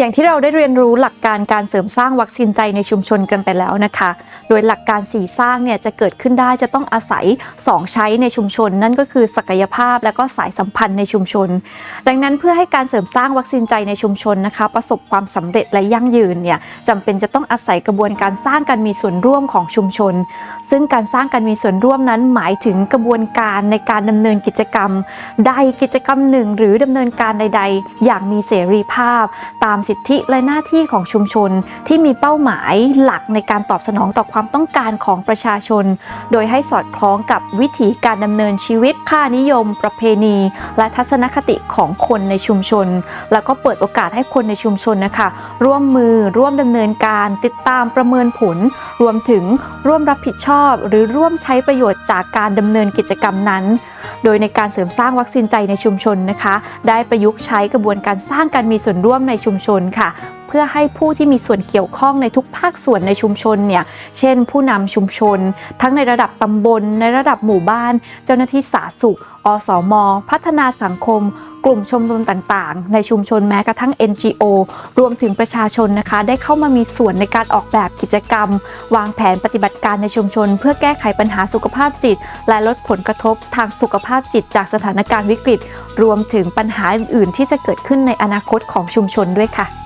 อย่างที่เราได้เรียนรู้หลักการการเสริมสร้างวัคซีนใจในชุมชนกันไปแล้วนะคะ โดยหลักการสีสร้างเนี่ยจะเกิดขึ้นได้จะต้องอาศัย 2 ใช้ในชุมชน นั่นก็คือศักยภาพและก็สายสัมพันธ์ในชุมชน ดังนั้นเพื่อให้การเสริมสร้างวัคซีนใจในชุมชนนะคะ ประสบความสำเร็จและยั่งยืนเนี่ยจำเป็นจะต้องอาศัยกระบวนการสร้างการมีส่วนร่วมของชุมชน ซึ่งการสร้างการมีส่วนร่วมนั้นหมายถึงกระบวนการในการดำเนินกิจกรรม ใดกิจกรรมหนึ่ง หรือดำเนินการใด ๆ อย่างมีเสรีภาพตามสิทธิและหน้าที่ของชุมชน ที่มีเป้าหมายหลักในการตอบสนองต่อความต้องการของประชาชน โดยให้สอดคล้องกับวิถีการดำเนินชีวิต ค่านิยม ประเพณี และทัศนคติของคนในชุมชน แล้วก็เปิดโอกาสให้คนในชุมชนนะคะ ร่วมมือร่วมดำเนินการติดตามประเมินผล รวมถึงร่วมรับผิดชอบ หรือร่วมใช้ประโยชน์จากการดำเนินกิจกรรมนั้น โดยในการเสริมสร้างวัคซีนใจในชุมชนนะคะ ได้ประยุกต์ใช้กระบวนการสร้างการมีส่วนร่วมในชุมชนค่ะ เพื่อให้ผู้ที่มีส่วนเกี่ยวข้องในทุกภาคส่วนในชุมชนเนี่ยเช่น ผู้นำชุมชน ทั้งในระดับตำบล ในระดับหมู่บ้าน เจ้าหน้าที่สาธารณสุข อสมพัฒนาสังคม กลุ่มชมรมต่างๆ ในชุมชนแม้กระทั่ง NGO รวมถึงประชาชนนะคะ ได้เข้ามามีส่วนในการออกแบบกิจกรรม วางแผนปฏิบัติการในชุมชน เพื่อแก้ไขปัญหาสุขภาพจิต และลดผลกระทบทางสุขภาพจิตจากสถานการณ์วิกฤต รวมถึงปัญหาอื่นๆ ที่จะเกิดขึ้นในอนาคตของชุมชนด้วยค่ะ